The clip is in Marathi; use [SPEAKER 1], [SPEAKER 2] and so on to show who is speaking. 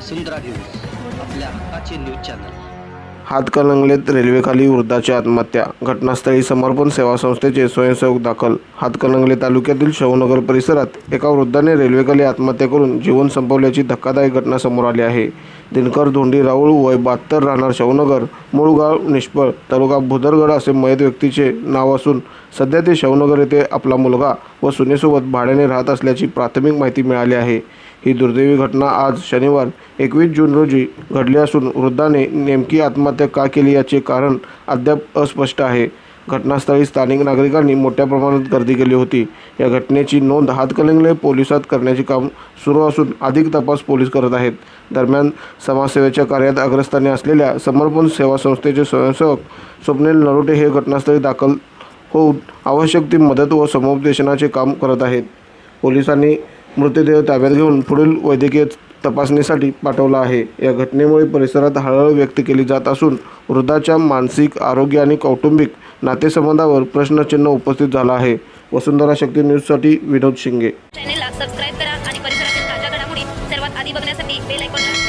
[SPEAKER 1] वसुंधरा न्यूज आपल्या हक्काचे न्यूज चॅनल.
[SPEAKER 2] हातकणंगलेत रेल्वेखाली वृद्धाची आत्महत्या. घटनास्थळी समर्पण सेवा संस्थेचे स्वयंसेवक दाखल. हातकणंगले तालुक्यातील शवनगर परिसरात एका वृद्धाने रेल्वेखाली आत्महत्या करून जीवन संपवल्याची धक्कादायक घटना समोर आली आहे. दिनकर धोंडी राऊळ वय बहात्तर राहणार शवनगर मूळ गाव निष्फळ तालुका भुदरगड असे मयत व्यक्तीचे नाव असून सध्या ते शवनगर येथे आपला मुलगा व सुनेसोबत भाड्याने राहत असल्याची प्राथमिक माहिती मिळाली आहे. ही दुर्दैवी घटना आज शनिवार एकवीस जून रोजी घडली असून वृद्धाने नेमकी आत्महत्या का केली याचे कारण अद्याप अस्पष्ट आहे. घटनास्थळी स्थानिक नागरिकांनी मोठ्या प्रमाणात गर्दी केली होती. या घटनेची नोंद हातकलिंगले पोलिसात करण्याचे काम सुरू असून अधिक तपास पोलीस करत आहेत. दरम्यान समाजसेवेच्या कार्यात अग्रस्थानी असलेल्या समर्पण सेवा संस्थेचे स्वयंसेवक स्वप्नील नरोटे हे घटनास्थळी दाखल होऊन आवश्यक ती मदत व समुपदेशनाचे काम करत आहेत. पोलिसांनी मृतदेह ताब्यात घेऊन पुढील वैद्यकीय तपासणीसाठी पाठवला आहे. या घटनेमुळे परिसरात हळहळ व्यक्त केली जात असून वृद्धाच्या मानसिक आरोग्य आणि कौटुंबिक नातेसंबंधावर प्रश्नचिन्ह उपस्थित झाला आहे. वसुंधरा शक्ती न्यूजसाठी विनोद शिंगे.
[SPEAKER 3] चॅनेलला सबस्क्राईब करा आणि परिसरातील ताज्या घडामोडी सर्वात आधी बघण्यासाठी बेल आयकॉन